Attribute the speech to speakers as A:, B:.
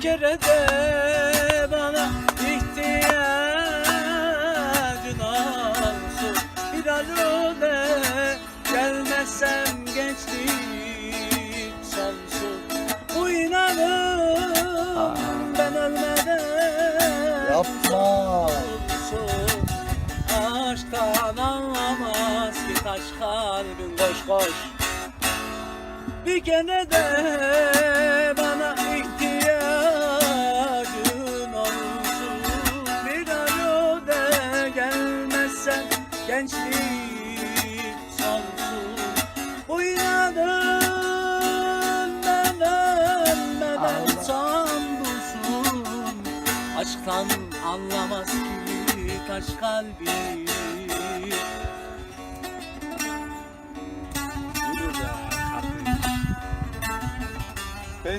A: Bir kere de bana ihtiyacın olsun. Bir alo de gelmezsem gençliğim sonsuz Bu inanın ben ölmeden
B: Yapma.
A: olsun Aşktan anlamaz ki taş kalbin koş koş. Bir kere de gençlik sonsuz. Bu inadın ben ölmeden son bulsun Aşktan anlamaz ki taş kalbi.
B: Ben